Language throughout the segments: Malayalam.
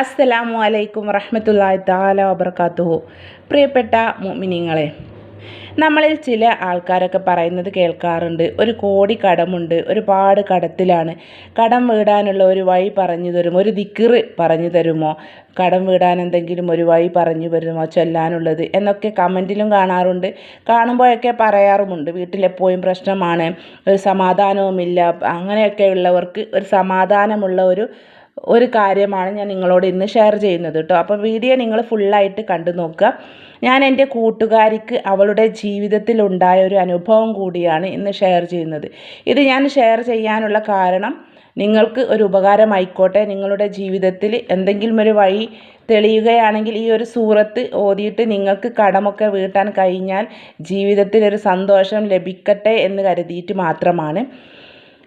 അസ്സലാമു അലൈക്കും വറഹ്മത്തുള്ളാഹി തആല വബർക്കാത്തുഹു പ്രിയപ്പെട്ട മുഅ്മിനീങ്ങളെ നമ്മളിൽ ചില ആൾക്കാരൊക്കെ പറയുന്നത് കേൾക്കാറുണ്ട്. ഒരു കോടി കടമുണ്ട് ഒരുപാട് കടത്തിലാണ്. കടം വീടാനുള്ള ഒരു വഴി പറഞ്ഞു തരുമോ? ഒരു ദിക്റ് പറഞ്ഞു തരുമോ? കടം വീടാൻ എന്തെങ്കിലും ഒരു വഴി പറഞ്ഞു തരുമോ? ചൊല്ലാനുള്ളത് എന്നൊക്കെ കമന്റിലും കാണാറുണ്ട്. കാണുമ്പോഴൊക്കെ പറയാറുമുണ്ട്. വീട്ടിലെപ്പോഴും പ്രശ്നമാണ്. ഒരു സമാധാനവുമില്ല. അങ്ങനെയൊക്കെ ഉള്ളവർക്ക് ഒരു സമാധാനമുള്ള ഒരു ഒരു കാര്യമാണ് ഞാൻ നിങ്ങളോട് ഇന്ന് ഷെയർ ചെയ്യുന്നത് കേട്ടോ അപ്പോൾ വീഡിയോ നിങ്ങൾ ഫുള്ളായിട്ട് കണ്ടു നോക്കുക. ഞാൻ എന്റെ കൂട്ടുകാരിക്ക് അവളുടെ ജീവിതത്തിലുണ്ടായ ഒരു അനുഭവം കൂടിയാണ് ഇന്ന് ഷെയർ ചെയ്യുന്നത്. ഇത് ഞാൻ ഷെയർ ചെയ്യാനുള്ള കാരണം നിങ്ങൾക്ക് ഒരു ഉപകാരമായിക്കോട്ടെ. നിങ്ങളുടെ ജീവിതത്തിൽ എന്തെങ്കിലും ഒരു വഴി തെളിയുകയാണെങ്കിൽ ഈ ഒരു സൂറത്ത് ഓതിയിട്ട് നിങ്ങൾക്ക് കടമൊക്കെ വീട്ടാൻ കഴിഞ്ഞാൽ ജീവിതത്തിൽ ഒരു സന്തോഷം ലഭിക്കട്ടെ എന്ന് കരുതിയിട്ട് മാത്രമാണ്.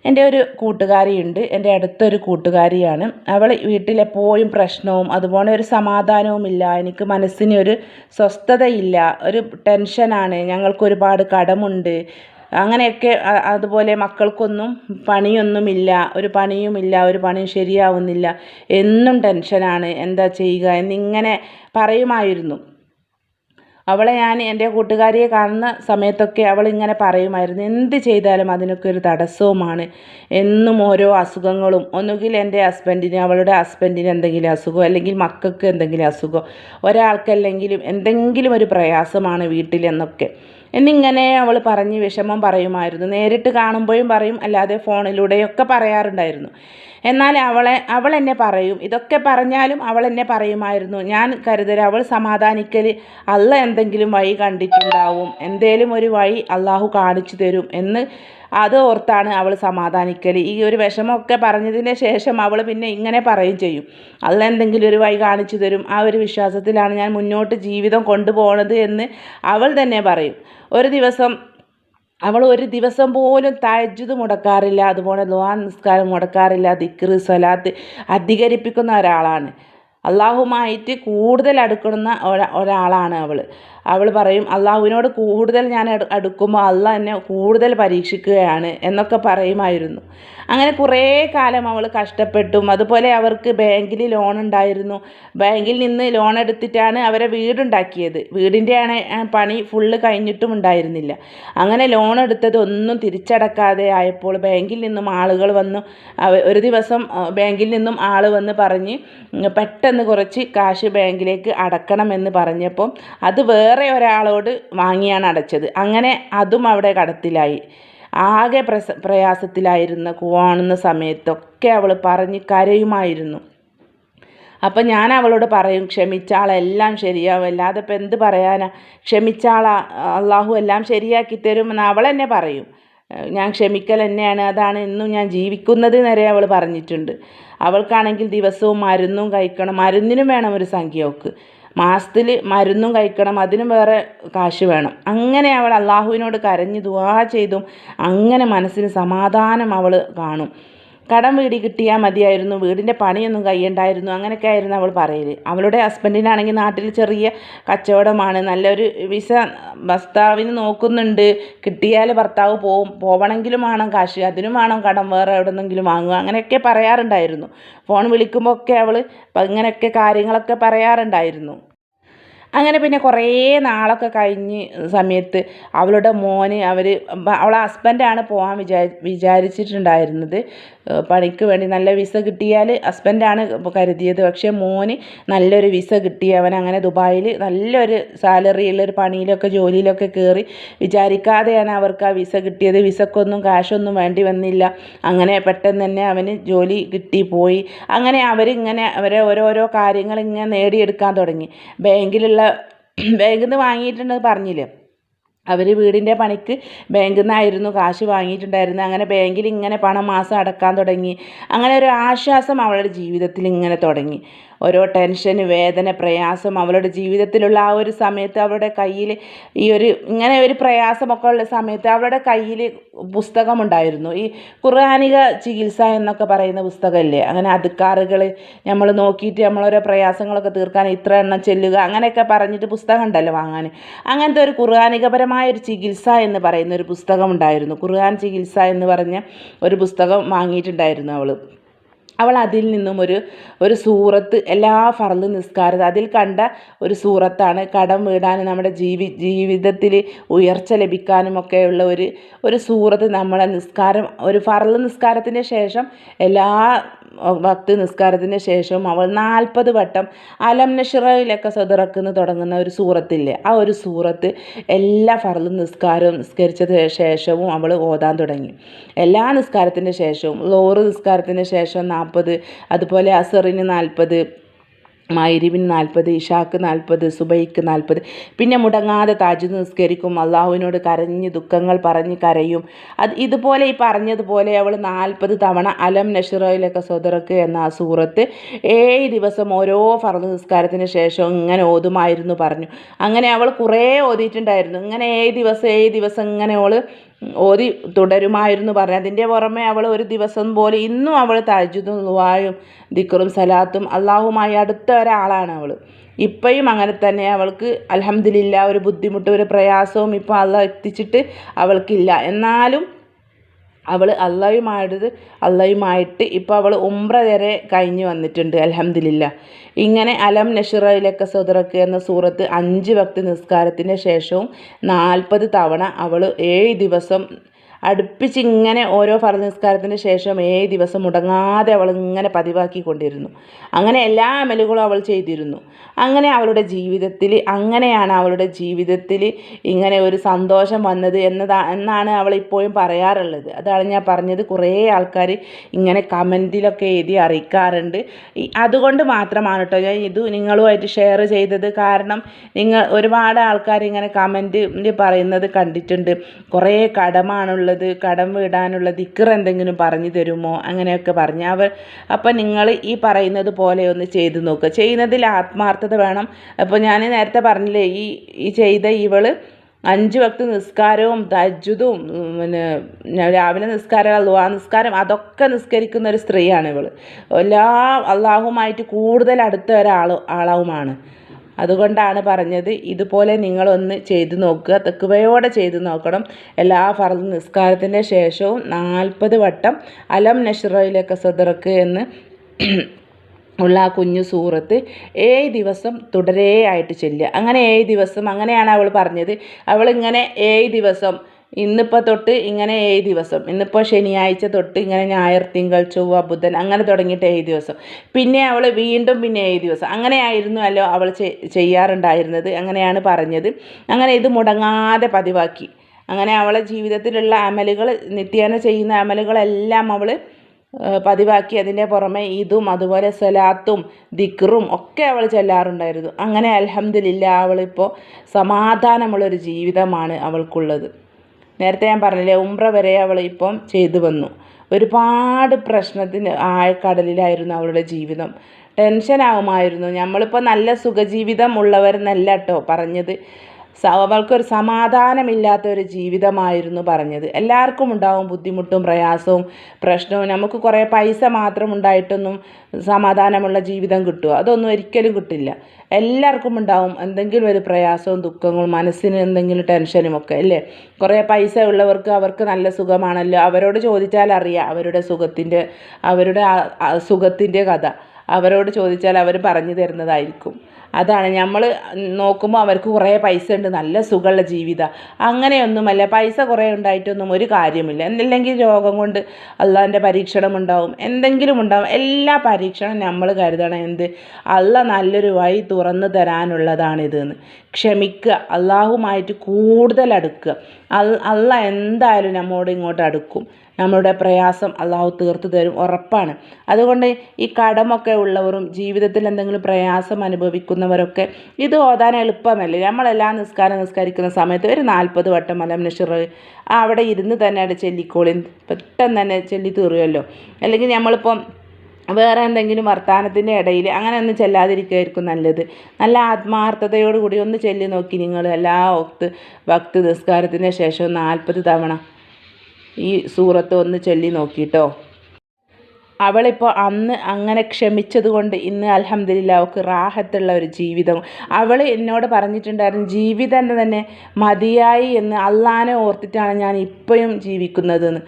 എന്റെ ഒരു കൂട്ടുകാരിയുണ്ട്. എന്റെ അടുത്തൊരു കൂട്ടുകാരിയാണ്. അവൾ വീട്ടിലെപ്പോഴും പ്രശ്നവും അതുപോലെ ഒരു സമാധാനവുമില്ല എനിക്ക് മനസ്സിന് ഒരു സ്വസ്ഥതയില്ല. ഒരു ടെൻഷനാണ്. ഞങ്ങൾക്ക് ഒരുപാട് കടമുണ്ട്. അങ്ങനെയൊക്കെ അതുപോലെ മക്കൾക്കൊന്നും പണിയൊന്നുമില്ല. ഒരു പണിയുമില്ല. ഒരു പണിയും ശരിയാവുന്നില്ല. എന്നും ടെൻഷനാണ്. എന്താ ചെയ്യുക എന്നിങ്ങനെ പറയുമായിരുന്നു. അവളെ ഞാൻ എന്റെ കൂട്ടുകാരിയെ കാണുന്ന സമയത്തൊക്കെ അവൾ ഇങ്ങനെ പറയുമായിരുന്നു എന്ത് ചെയ്താലും അതിനൊക്കെ ഒരു തടസ്സവുമാണ്. എന്നും ഓരോ അസുഖങ്ങളും ഒന്നുകിൽ എന്റെ ഹസ്ബൻഡിന് അവളുടെ ഹസ്ബൻഡിന് എന്തെങ്കിലും അസുഖം അല്ലെങ്കിൽ മക്കൾക്ക് എന്തെങ്കിലും അസുഖം ഒരാൾക്കല്ലെങ്കിലും എന്തെങ്കിലും ഒരു പ്രയാസമാണ് വീട്ടിലെന്നൊക്കെ എന്നിങ്ങനെ അവൾ പറഞ്ഞ് വിഷമം പറയുമായിരുന്നു. നേരിട്ട് കാണുമ്പോഴും പറയും അല്ലാതെ ഫോണിലൂടെയൊക്കെ പറയാറുണ്ടായിരുന്നു. എന്നാൽ അവളെ അവൾ എന്നെ പറയും. ഇതൊക്കെ പറഞ്ഞാലും അവൾ എന്നെ പറയുമായിരുന്നു. ഞാൻ കരുതൽ അവൾ സമാധാനിക്കൽ അല്ല എന്തെങ്കിലും വഴി കണ്ടിട്ടുണ്ടാവും. എന്തേലും ഒരു വഴി അള്ളാഹു കാണിച്ചു തരും എന്ന് അത് ഓർത്താണ് അവൾ സമാധാനിക്കൽ ഈ ഒരു വിഷമമൊക്കെ പറഞ്ഞതിന് ശേഷം അവൾ പിന്നെ ഇങ്ങനെ പറയും ചെയ്യും. അല്ല എന്തെങ്കിലും ഒരു വഴി കാണിച്ചു തരും. ആ ഒരു വിശ്വാസത്തിലാണ് ഞാൻ മുന്നോട്ട് ജീവിതം കൊണ്ടുപോകണത് എന്ന് അവൾ തന്നെ പറയും. ഒരു ദിവസം അവൾ ഒരു ദിവസം പോലും തഹജ്ജുദ് മുടക്കാറില്ല അതുപോലെ ദുആ നിസ്കാരം മുടക്കാറില്ല ദിക്റ് സ്വലാത്ത് അധികരിപ്പിക്കുന്ന ഒരാളാണ്. അള്ളാഹുമായിട്ട് കൂടുതൽ അടുക്കുന്ന ഒരാ ഒരാളാണ് അവൾ അവൾ പറയും അള്ളാഹുവിനോട് കൂടുതൽ ഞാൻ അടു അടുക്കുമ്പോൾ അള്ളാഹ് എന്നെ കൂടുതൽ പരീക്ഷിക്കുകയാണ് എന്നൊക്കെ പറയുമായിരുന്നു. അങ്ങനെ കുറേ കാലം അവൾ കഷ്ടപ്പെട്ടും. അതുപോലെ അവർക്ക് ബാങ്കിൽ ലോൺ ഉണ്ടായിരുന്നു. ബാങ്കിൽ നിന്ന് ലോൺ എടുത്തിട്ടാണ് അവരെ വീടുണ്ടാക്കിയത്. വീടിന്റെ ആണ് പണി ഫുള്ള് കഴിഞ്ഞിട്ടും ഉണ്ടായിരുന്നില്ല. അങ്ങനെ ലോൺ എടുത്തത് ഒന്നും തിരിച്ചടക്കാതെ ആയപ്പോൾ ബാങ്കിൽ നിന്നും ആളുകൾ വന്നു ഒരു ദിവസം ബാങ്കിൽ നിന്നും ആൾ വന്ന് പറഞ്ഞ് പെട്ടെന്ന് കുറച്ച് കാശ് ബാങ്കിലേക്ക് അടക്കണമെന്ന് പറഞ്ഞപ്പം അത് വേറെ ഒരാളോട് വാങ്ങിയാണ് അടച്ചത്. അങ്ങനെ അതും അവിടെ കടത്തിലായി. ആകെ പ്രസ പ്രയാസത്തിലായിരുന്ന കാണുന്ന സമയത്തൊക്കെ അവൾ പറഞ്ഞ് കരയുമായിരുന്നു. അപ്പം ഞാൻ അവളോട് പറയും ക്ഷമിച്ചാളെല്ലാം ശരിയാവും. അല്ലാതെ ഇപ്പം എന്ത് പറയാനാ? ക്ഷമിച്ചാളാ അള്ളാഹു എല്ലാം ശരിയാക്കി തരുമെന്ന് അവൾ തന്നെ പറയും. ഞാൻ ക്ഷമിക്കൽ തന്നെയാണ്. അതാണ് ഇന്നും ഞാൻ ജീവിക്കുന്നത് നേരെ അവൾ പറഞ്ഞിട്ടുണ്ട്. അവൾക്കാണെങ്കിൽ ദിവസവും മരുന്നും കഴിക്കണം. മരുന്നിനും വേണം ഒരു സംഖ്യ മാസത്തിൽ മരുന്നും കഴിക്കണം അതിനും വേറെ കാശ് വേണം. അങ്ങനെ അവൾ അള്ളാഹുവിനോട് കരഞ്ഞ് ദുആ ചെയ്തും അങ്ങനെ മനസ്സിന് സമാധാനം അവൾ കാണും. കടം വീടി കിട്ടിയാൽ മതിയായിരുന്നു വീടിന്റെ പണിയൊന്നും കഴിയണ്ടായിരുന്നു അങ്ങനെയൊക്കെ ആയിരുന്നു അവൾ പറയൽ അവളുടെ ഹസ്ബൻഡിനാണെങ്കിൽ നാട്ടിൽ ചെറിയ കച്ചവടമാണ് നല്ലൊരു വിസ ഭർത്താവിന് നോക്കുന്നുണ്ട്. കിട്ടിയാൽ ഭർത്താവ് പോവും പോവണമെങ്കിലും വേണം കാശ് അതിനും വേണം കടം വേറെ എവിടെ നിന്നെങ്കിലും വാങ്ങുക അങ്ങനെയൊക്കെ പറയാറുണ്ടായിരുന്നു. ഫോൺ വിളിക്കുമ്പോൾ ഒക്കെ അവൾ ഇങ്ങനെയൊക്കെ കാര്യങ്ങളൊക്കെ പറയാറുണ്ടായിരുന്നു. അങ്ങനെ പിന്നെ കുറേ നാളൊക്കെ കഴിഞ്ഞ് സമയത്ത് അവളുടെ മോന് അവർ അവളെ ഹസ്ബൻഡാണ് പോകാൻ വിചാ വിചാരിച്ചിട്ടുണ്ടായിരുന്നത്. പണിക്ക് വേണ്ടി നല്ല വിസ കിട്ടിയാൽ ഹസ്ബൻഡാണ് കരുതിയത്. പക്ഷേ മോന് നല്ലൊരു വിസ കിട്ടി. അവൻ അങ്ങനെ ദുബായിൽ നല്ലൊരു സാലറി ഉള്ളൊരു പണിയിലൊക്കെ ജോലിയിലൊക്കെ കയറി വിചാരിക്കാതെയാണ് അവർക്ക് ആ വിസ കിട്ടിയത്. വിസക്കൊന്നും കാശൊന്നും വേണ്ടി വന്നില്ല. അങ്ങനെ പെട്ടെന്ന് തന്നെ അവന് ജോലി കിട്ടി പോയി. അങ്ങനെ അവരിങ്ങനെ അവരെ ഓരോരോ കാര്യങ്ങൾ ഇങ്ങനെ നേടിയെടുക്കാൻ തുടങ്ങി. ബാങ്കിലുള്ള ബാങ്കിൽ നിന്ന് വാങ്ങിയിട്ടുണ്ടെന്ന് പറഞ്ഞില്ലേ? അവർ വീടിന്റെ പണിക്ക് ബാങ്കിൽ നിന്നായിരുന്നു കാശ് വാങ്ങിയിട്ടുണ്ടായിരുന്നത് അങ്ങനെ ബാങ്കിൽ ഇങ്ങനെ പണം മാസം അടക്കാൻ തുടങ്ങി. അങ്ങനെ ഒരു ആശ്വാസം അവളുടെ ജീവിതത്തിൽ ഇങ്ങനെ തുടങ്ങി. ഓരോ ടെൻഷൻ വേദന പ്രയാസം അവളുടെ ജീവിതത്തിലുള്ള ആ ഒരു സമയത്ത് അവളുടെ കയ്യിൽ ഈ ഒരു ഇങ്ങനെ ഒരു പ്രയാസമൊക്കെ ഉള്ള സമയത്ത് അവളുടെ കയ്യിൽ പുസ്തകമുണ്ടായിരുന്നു ഈ ഖുർആാനിക ചികിത്സ എന്നൊക്കെ പറയുന്ന പുസ്തകമല്ലേ അങ്ങനെ അതുക്കാറുകൾ നമ്മൾ നോക്കിയിട്ട് നമ്മളോരോ പ്രയാസങ്ങളൊക്കെ തീർക്കാൻ ഇത്ര എണ്ണം ചെല്ലുക അങ്ങനെയൊക്കെ പറഞ്ഞിട്ട് പുസ്തകം ഉണ്ടല്ലോ വാങ്ങാൻ. അങ്ങനത്തെ ഒരു ഖുർആാനികപരമായ ഒരു ചികിത്സ എന്ന് പറയുന്ന ഒരു പുസ്തകം ഉണ്ടായിരുന്നു. ഖുർആൻ ചികിത്സ എന്ന് പറഞ്ഞ ഒരു പുസ്തകം വാങ്ങിയിട്ടുണ്ടായിരുന്നു അവൾ അവൾ അതിൽ നിന്നും ഒരു ഒരു സൂറത്ത് എല്ലാ ഫർൾ നിസ്കാരം അതിൽ കണ്ട ഒരു സൂറത്താണ്. കടം വീടാനും നമ്മുടെ ജീവി ജീവിതത്തിൽ ഉയർച്ച ലഭിക്കാനും ഒക്കെയുള്ള ഒരു ഒരു സൂറത്ത് നമ്മളെ നിസ്കാരം ഒരു ഫർൾ നിസ്കാരത്തിന് ശേഷം എല്ലാ ഭക്തി നിസ്കാരത്തിന് ശേഷവും അവൾ നാൽപ്പത് വട്ടം അലം നഷിറയിലൊക്കെ തുടങ്ങുന്ന ഒരു സൂറത്തില്ലേ? ആ ഒരു സൂറത്ത് എല്ലാ ഫറലും നിസ്കാരവും നിസ്കരിച്ചത് ശേഷവും അവൾ ഓതാൻ തുടങ്ങി. എല്ലാ നിസ്കാരത്തിന്റെ ശേഷവും ലോറ് നിസ്കാരത്തിന് ശേഷം നാൽപ്പത് അതുപോലെ അസറിന് നാൽപ്പത് മൈരിബിന് നാൽപ്പത് ഇഷാക്ക് നാൽപ്പത് സുബൈക്ക് നാൽപ്പത്. പിന്നെ മുടങ്ങാതെ താജ് നിസ്കരിക്കും അള്ളാഹുവിനോട് കരഞ്ഞ് ദുഃഖങ്ങൾ പറഞ്ഞ് കരയും. അത് ഇതുപോലെ ഈ പറഞ്ഞതുപോലെ അവൾ നാൽപ്പത് തവണ അലം നഷിറയിലൊക്കെ സ്വതറക്ക് എന്ന ആ സൂറത്ത് ഏഴ് ദിവസം ഓരോ ഫർദ് നിസ്കാരത്തിന് ശേഷം ഇങ്ങനെ ഓതുമായിരുന്നു പറഞ്ഞു. അങ്ങനെ അവൾ കുറേ ഓതിയിട്ടുണ്ടായിരുന്നു. ഇങ്ങനെ ഏഴ് ദിവസം ഏഴ് ദിവസം ഇങ്ങനെ അവൾ ഓതി തുടരുമായിരുന്നു പറഞ്ഞു. അതിന്റെ പുറമെ അവൾ ഒരു ദിവസം പോലെ ഇന്നും അവൾ തജ്ജുദും ദുവായും ദിക്കറും സലാത്തും അള്ളാഹുമായി അടുത്ത ഒരാളാണ് അവൾ. ഇപ്പോഴും അങ്ങനെ തന്നെ അവൾക്ക് അലഹമ്മദില്ല ഒരു ബുദ്ധിമുട്ടും ഒരു പ്രയാസവും ഇപ്പോൾ അള്ളാഹ് എത്തിച്ചിട്ട് അവൾക്കില്ല. എന്നാലും അവൾ അള്ളയുമായത് അള്ളയുമായിട്ട് ഇപ്പോൾ അവൾ ഉംറ വരെ കഴിഞ്ഞ് വന്നിട്ടുണ്ട് അലഹമ്മദില്ല ഇങ്ങനെ അലം നഷിറയിലൊക്കെ സുദറക്ക് എന്ന സൂറത്ത് അഞ്ച് ഭക്തി നിസ്കാരത്തിന് ശേഷവും നാൽപ്പത് തവണ അവൾ ഏഴ് ദിവസം അടുപ്പിച്ച് ഇങ്ങനെ ഓരോ ഫറ നിസ്കാരത്തിന് ശേഷം ഏഴ് ദിവസം മുടങ്ങാതെ അവൾ ഇങ്ങനെ പതിവാക്കിക്കൊണ്ടിരുന്നു. അങ്ങനെ എല്ലാ അമലുകളും അവൾ ചെയ്തിരുന്നു. അങ്ങനെ അവളുടെ ജീവിതത്തിൽ അങ്ങനെയാണ് അവളുടെ ജീവിതത്തിൽ ഇങ്ങനെ ഒരു സന്തോഷം വന്നത് എന്നതാ എന്നാണ് അവൾ ഇപ്പോഴും പറയാറുള്ളത്. അതാണ് ഞാൻ പറഞ്ഞത്. കുറേ ആൾക്കാർ ഇങ്ങനെ കമന്റിലൊക്കെ എഴുതി അറിയിക്കാറുണ്ട്. അതുകൊണ്ട് മാത്രമാണ് കേട്ടോ ഞാൻ ഇത് നിങ്ങളുമായിട്ട് ഷെയർ ചെയ്തത്. കാരണം നിങ്ങൾ ഒരുപാട് ആൾക്കാർ ഇങ്ങനെ കമന്റ് പറയുന്നത് കണ്ടിട്ടുണ്ട്. കുറേ കടമാണുള്ളത്. ഉള്ളത് കടം വീടാനുള്ള ദിക്കർ എന്തെങ്കിലും പറഞ്ഞു തരുമോ? അങ്ങനെയൊക്കെ പറഞ്ഞ് അവർ അപ്പം നിങ്ങൾ ഈ പറയുന്നത് പോലെ ഒന്ന് ചെയ്ത് നോക്കുക ചെയ്യുന്നതിൽ ആത്മാർത്ഥത വേണം. അപ്പോൾ ഞാൻ നേരത്തെ പറഞ്ഞില്ലേ ഈ ഈ ചെയ്ത ഇവൾ അഞ്ച് വക്ത് നിസ്കാരവും തജ്ജുദും പിന്നെ രാവിലെ നിസ്കാരം അല്ലുവാ നിസ്കാരം അതൊക്കെ നിസ്കരിക്കുന്ന ഒരു സ്ത്രീയാണ് ഇവൾ. എല്ലാ അള്ളാഹുമായിട്ട് കൂടുതൽ അടുത്ത ഒരാൾ ആളവുമാണ്. അതുകൊണ്ടാണ് പറഞ്ഞത് ഇതുപോലെ നിങ്ങളൊന്ന് ചെയ്തു നോക്കുക തെക്കുവയോടെ ചെയ്തു നോക്കണം. എല്ലാ ഫർദ് നിസ്കാരത്തിന്റെ ശേഷവും നാൽപ്പത് വട്ടം അലം നഷ്റയിലൊക്കെ സദറക്ക് എന്ന് ഉള്ള ആ കുഞ്ഞു സൂറത്ത് ഏഴ് ദിവസം തുടരെയായിട്ട് ചൊല്ലുക. അങ്ങനെ ഏഴ് ദിവസം അങ്ങനെയാണ് അവൾ പറഞ്ഞത്. അവളിങ്ങനെ ഏഴ് ദിവസം ഇന്നിപ്പോൾ തൊട്ട് ഇങ്ങനെ ഏഴ് ദിവസം. ഇന്നിപ്പോൾ ശനിയാഴ്ച തൊട്ട് ഇങ്ങനെ ഞായർ തിങ്കൾ ചൊവ്വ ബുധൻ അങ്ങനെ തുടങ്ങിയിട്ട് ഏഴ് ദിവസം. പിന്നെ അവൾ വീണ്ടും പിന്നെ ഏഴ് ദിവസം. അങ്ങനെയായിരുന്നു അല്ലോ അവൾ ചെയ്യാറുണ്ടായിരുന്നത്. അങ്ങനെയാണ് പറഞ്ഞത്. അങ്ങനെ ഇത് മുടങ്ങാതെ പതിവാക്കി. അങ്ങനെ അവളെ ജീവിതത്തിലുള്ള അമലുകൾ നിത്യേന ചെയ്യുന്ന അമലുകളെല്ലാം അവൾ പതിവാക്കി. അതിന്റെ പുറമെ ഇതും അതുപോലെ സലാത്തും ദിക്റും ഒക്കെ അവൾ ചെല്ലാറുണ്ടായിരുന്നു. അങ്ങനെ അലഹമ്മദില്ല അവളിപ്പോൾ സമാധാനമുള്ളൊരു ജീവിതമാണ് അവൾക്കുള്ളത്. നേരത്തെ ഞാൻ പറഞ്ഞില്ലേ ഉംറ വരെ അവൾ ഇപ്പം ചെയ്തു വന്നു. ഒരുപാട് പ്രശ്നത്തിന് ആഴക്കടലിലായിരുന്നു അവളുടെ ജീവിതം. ടെൻഷനാകുമായിരുന്നു നമ്മളിപ്പോൾ നല്ല സുഖജീവിതം ഉള്ളവരെന്നല്ല കേട്ടോ പറഞ്ഞത്. അവൾക്കൊരു സമാധാനമില്ലാത്ത ഒരു ജീവിതമായിരുന്നു പറഞ്ഞത്. എല്ലാവർക്കും ഉണ്ടാവും ബുദ്ധിമുട്ടും പ്രയാസവും പ്രശ്നവും. നമുക്ക് കുറേ പൈസ മാത്രം ഉണ്ടായിട്ടൊന്നും സമാധാനമുള്ള ജീവിതം കിട്ടുമോ? അതൊന്നും ഒരിക്കലും കിട്ടില്ല. എല്ലാവർക്കും ഉണ്ടാവും എന്തെങ്കിലും ഒരു പ്രയാസവും ദുഃഖങ്ങളും മനസ്സിന് എന്തെങ്കിലും ടെൻഷനും ഒക്കെ അല്ലേ? കുറേ പൈസ ഉള്ളവർക്ക് അവർക്ക് നല്ല സുഖമാണല്ലോ. അവരോട് ചോദിച്ചാൽ അറിയാം അവരുടെ സുഖത്തിന്റെ അവരുടെ സുഖത്തിന്റെ കഥ. അവരോട് ചോദിച്ചാൽ അവർ പറഞ്ഞു തരുന്നതായിരിക്കും. അതാണ് നമ്മൾ നോക്കുമ്പോൾ അവർക്ക് കുറേ പൈസ ഉണ്ട് നല്ല സുഖമുള്ള ജീവിതം. അങ്ങനെയൊന്നുമല്ല പൈസ കുറേ ഉണ്ടായിട്ടൊന്നും ഒരു കാര്യമില്ല. എന്തില്ലെങ്കിൽ രോഗം കൊണ്ട് അള്ളാന്റെ പരീക്ഷണം ഉണ്ടാവും എന്തെങ്കിലും ഉണ്ടാവും എല്ലാ പരീക്ഷണം നമ്മൾ കരുതണം. എന്ത്? അള്ള നല്ലൊരു വഴി തുറന്നു തരാനുള്ളതാണിതെന്ന്. ക്ഷമിക്കുക അള്ളാഹുമായിട്ട് കൂടുതൽ അടുക്കുക. അള്ള എന്തായാലും നമ്മോട് ഇങ്ങോട്ട് അടുക്കും. നമ്മളുടെ പ്രയാസം അള്ളാഹു തീർത്തു തരും ഉറപ്പാണ്. അതുകൊണ്ട് ഈ കടമൊക്കെ ഉള്ളവരും ജീവിതത്തിൽ എന്തെങ്കിലും പ്രയാസം അനുഭവിക്കുന്നവരൊക്കെ ഇത് ഓതാൻ എളുപ്പമല്ലേ? നമ്മളെല്ലാം നിസ്കാരം നിസ്കരിക്കുന്ന സമയത്ത് ഒരു നാൽപ്പത് വട്ടം അലം നഷിർ അവിടെ ഇരുന്ന് തന്നെ അവിടെ ചെല്ലിക്കോളി. പെട്ടെന്ന് തന്നെ ചെല്ലി തീറുമല്ലോ അല്ലെങ്കിൽ നമ്മളിപ്പം വേറെ എന്തെങ്കിലും വർത്തമാനത്തിന്റെ ഇടയിൽ അങ്ങനെ ഒന്നും ചെല്ലാതിരിക്കുകയായിരിക്കും നല്ലത്. നല്ല ആത്മാർത്ഥതയോടുകൂടി ഒന്ന് ചെല്ലി നോക്കി നിങ്ങൾ എല്ലാ ഒത്ത് ഭക്ത് നിസ്കാരത്തിന് ശേഷം നാൽപ്പത് തവണ ഈ സൂറത്ത് ഒന്ന് ചൊല്ലി നോക്കിയിട്ടോ അവളിപ്പോൾ അന്ന് അങ്ങനെ ക്ഷമിച്ചത് കൊണ്ട് ഇന്ന് അലഹമ്മദില്ല അവൾക്ക് റാഹത്തുള്ള ഒരു ജീവിതം. അവൾ എന്നോട് പറഞ്ഞിട്ടുണ്ടായിരുന്നു ജീവിതം തന്നെ മതിയായി എന്ന് അള്ളാനെ ഓർത്തിട്ടാണ് ഞാൻ ഇപ്പോഴും ജീവിക്കുന്നതെന്ന്.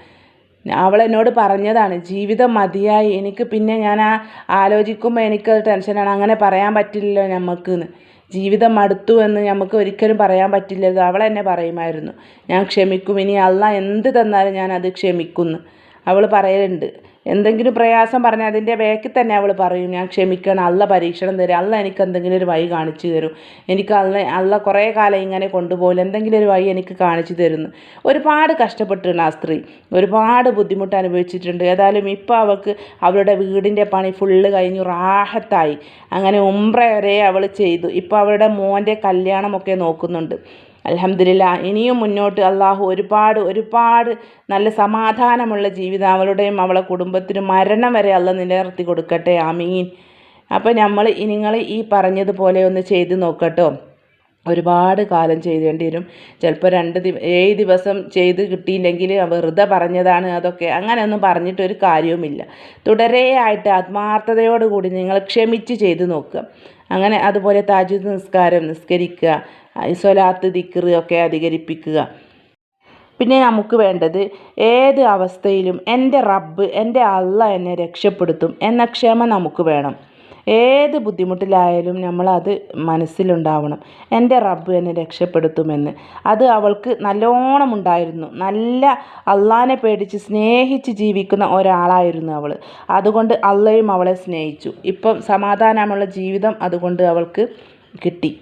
അവളെന്നോട് പറഞ്ഞതാണ് ജീവിതം മതിയായി. എനിക്ക് പിന്നെ ഞാൻ ആ ആലോചിക്കുമ്പോൾ എനിക്കത് ടെൻഷനാണ്. അങ്ങനെ പറയാൻ പറ്റില്ലല്ലോ ഞമ്മക്കെന്ന്. ജീവിതം മടുത്തു എന്ന് നമുക്ക് ഒരിക്കലും പറയാൻ പറ്റില്ലല്ലോ. അവൾ എന്നെ പറയുമായിരുന്നു. ഞാൻ ക്ഷമിക്കും. ഇനി അള്ള എന്ത് തന്നാലും ഞാൻ അത് ക്ഷമിക്കുന്നു. അവൾ പറയലുണ്ട്. എന്തെങ്കിലും പ്രയാസം പറഞ്ഞാൽ അതിന്റെ ബാക്കിൽ തന്നെ അവൾ പറയും ഞാൻ ക്ഷമിക്കണം അല്ല പരീക്ഷണം തരും അള്ള എനിക്ക് എന്തെങ്കിലും ഒരു വഴി കാണിച്ചു തരും. എനിക്ക് അള്ള അള്ള കുറേ കാലം ഇങ്ങനെ കൊണ്ടുപോകില്ല എന്തെങ്കിലും ഒരു വഴി എനിക്ക് കാണിച്ചു തരുന്നു. ഒരുപാട് കഷ്ടപ്പെട്ടിട്ടുണ്ട് ആ സ്ത്രീ. ഒരുപാട് ബുദ്ധിമുട്ട് അനുഭവിച്ചിട്ടുണ്ട്. ഏതായാലും ഇപ്പോൾ അവൾക്ക് അവളുടെ വീടിന്റെ പണി ഫുള്ള് കഴിഞ്ഞു റാഹത്തായി. അങ്ങനെ ഉംറ വരെ അവൾ ചെയ്തു. ഇപ്പോൾ അവളുടെ മോന്റെ കല്യാണമൊക്കെ നോക്കുന്നുണ്ട്. അലഹമില്ല ഇനിയും മുന്നോട്ട് അള്ളാഹു ഒരുപാട് ഒരുപാട് നല്ല സമാധാനമുള്ള ജീവിതം അവളുടെയും അവളെ കുടുംബത്തിനും മരണം വരെ അള്ള നിലനിർത്തി കൊടുക്കട്ടെ ആമീൻ. അപ്പോൾ നമ്മൾ നിങ്ങൾ ഈ പറഞ്ഞതുപോലെ ഒന്ന് ചെയ്ത് നോക്കട്ടോ. ഒരുപാട് കാലം ചെയ്തേണ്ടി വരും. ചിലപ്പോൾ രണ്ട് ദിവ ഏഴ് ദിവസം ചെയ്ത് കിട്ടിയില്ലെങ്കിൽ വെറുതെ പറഞ്ഞതാണ് അതൊക്കെ. അങ്ങനെയൊന്നും പറഞ്ഞിട്ട് ഒരു കാര്യവുമില്ല. തുടരെയായിട്ട് ആത്മാർത്ഥതയോടുകൂടി നിങ്ങൾ ക്ഷമിച്ച് ചെയ്ത് നോക്കുക. അങ്ങനെ അതുപോലെ താജുദ് നിസ്കാരം നിസ്കരിക്കുക ഐസൊലാത്ത് ദിക്റ് ഒക്കെ അധികരിപ്പിക്കുക. പിന്നെ നമുക്ക് വേണ്ടത് ഏത് അവസ്ഥയിലും എന്റെ റബ്ബ് എന്റെ അള്ള എന്നെ രക്ഷപ്പെടുത്തും എന്ന ക്ഷമ നമുക്ക് വേണം. ഏത് ബുദ്ധിമുട്ടിലായാലും നമ്മളത് മനസ്സിലുണ്ടാവണം. എന്റെ റബ്ബ് എന്നെ രക്ഷപ്പെടുത്തുമെന്ന്. അത് അവൾക്ക് നല്ലോണം ഉണ്ടായിരുന്നു. നല്ല അള്ളാനെ പേടിച്ച് സ്നേഹിച്ച് ജീവിക്കുന്ന ഒരാളായിരുന്നു അവൾ. അതുകൊണ്ട് അള്ളയും അവളെ സ്നേഹിച്ചു. ഇപ്പം സമാധാനമുള്ള ജീവിതം അതുകൊണ്ട് അവൾക്ക് കിട്ടി.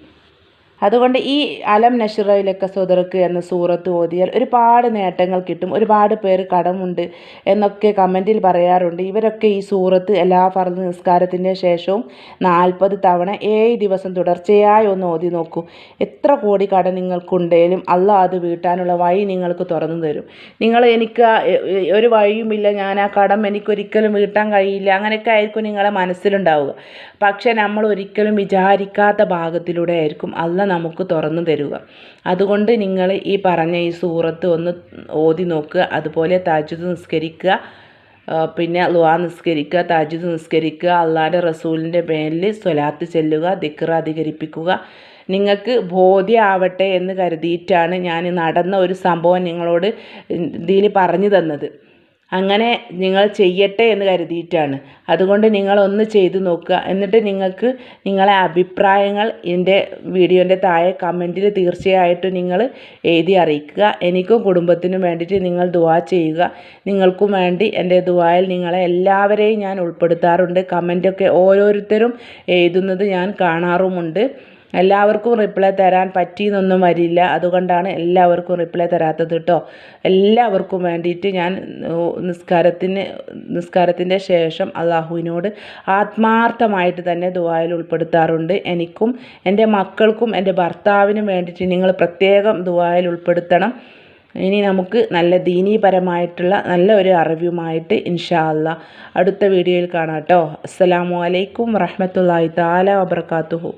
അതുകൊണ്ട് ഈ അലം നഷറയിലൊക്കെ സ്വതർക്ക് എന്ന സൂറത്ത് ഓതിയാൽ ഒരുപാട് നേട്ടങ്ങൾ കിട്ടും. ഒരുപാട് പേര് കടമുണ്ട് എന്നൊക്കെ കമന്റിൽ പറയാറുണ്ട്. ഇവരൊക്കെ ഈ സൂറത്ത് എല്ലാ ഫർദ് നിസ്കാരത്തിന്റെ ശേഷവും നാൽപ്പത് തവണ ഏഴ് ദിവസം തുടർച്ചയായി ഒന്ന് ഓതി നോക്കൂ. എത്ര കോടി കട നിങ്ങൾക്കുണ്ടെങ്കിലും അല്ല അത് വീട്ടാനുള്ള വഴി നിങ്ങൾക്ക് തുറന്നു തരും. നിങ്ങൾ എനിക്ക് ഒരു വഴിയുമില്ല. ഞാൻ ആ കടം എനിക്കൊരിക്കലും വീട്ടാൻ കഴിയില്ല. അങ്ങനെയൊക്കെ ആയിരിക്കും നിങ്ങളെ മനസ്സിലുണ്ടാവുക. പക്ഷേ നമ്മൾ ഒരിക്കലും വിചാരിക്കാത്ത ഭാഗത്തിലൂടെ ആയിരിക്കും. അല്ല നമുക്ക് തുറന്നു തരുക. അതുകൊണ്ട് നിങ്ങൾ ഈ പറഞ്ഞ ഈ സൂറത്ത് ഒന്ന് ഓതി നോക്കുക. അതുപോലെ താജുദ് നിസ്കരിക്കുക. പിന്നെ ലുവാ നിസ്കരിക്കുക താജുദ് നിസ്കരിക്കുക അള്ളാന്റെ റസൂലിന്റെ പേരിൽ സ്വലാത്ത് ചെല്ലുക ദിക്ർ അധികരിപ്പിക്കുക. നിങ്ങൾക്ക് ബോധ്യമാവട്ടെ എന്ന് കരുതിയിട്ടാണ് ഞാൻ നടന്ന ഒരു സംഭവം നിങ്ങളോട് ഇതിൽ പറഞ്ഞു തന്നത്. അങ്ങനെ നിങ്ങൾ ചെയ്യട്ടെ എന്ന് കരുതിയിട്ടാണ്. അതുകൊണ്ട് നിങ്ങളൊന്ന് ചെയ്ത് നോക്കുക. എന്നിട്ട് നിങ്ങൾക്ക് നിങ്ങളെ അഭിപ്രായങ്ങൾ എന്റെ വീഡിയോന്റെ താഴെ കമന്റിൽ തീർച്ചയായിട്ടും നിങ്ങൾ എഴുതി അറിയിക്കുക. എനിക്കും കുടുംബത്തിനും വേണ്ടിയിട്ട് നിങ്ങൾ ദുവാ ചെയ്യുക. നിങ്ങൾക്കും വേണ്ടി എന്റെ ദുവായിൽ നിങ്ങളെ എല്ലാവരെയും ഞാൻ ഉൾപ്പെടുത്താറുണ്ട്. കമന്റൊക്കെ ഓരോരുത്തരും എഴുതുന്നത് ഞാൻ കാണാറുമുണ്ട്. എല്ലാവർക്കും റിപ്ലൈ തരാൻ പറ്റിയെന്നൊന്നും വരില്ല. അതുകൊണ്ടാണ് എല്ലാവർക്കും റിപ്ലൈ തരാത്തത് കേട്ടോ എല്ലാവർക്കും വേണ്ടിയിട്ട് ഞാൻ നിസ്കാരത്തിന് നിസ്കാരത്തിന്റെ ശേഷം അള്ളാഹുവിനോട് ആത്മാർത്ഥമായിട്ട് തന്നെ ദുബായിൽ ഉൾപ്പെടുത്താറുണ്ട്. എനിക്കും എന്റെ മക്കൾക്കും എന്റെ ഭർത്താവിനും വേണ്ടിയിട്ട് നിങ്ങൾ പ്രത്യേകം ദുബായിൽ ഉൾപ്പെടുത്തണം. ഇനി നമുക്ക് നല്ല ദീനീപരമായിട്ടുള്ള നല്ല ഒരു അറിവുമായിട്ട് ഇൻഷാ അല്ല അടുത്ത വീഡിയോയിൽ കാണാം കേട്ടോ അസ്സലാമു അലൈക്കും വറഹമത്തല്ലാഹി താല വബർക്കാത്തുഹു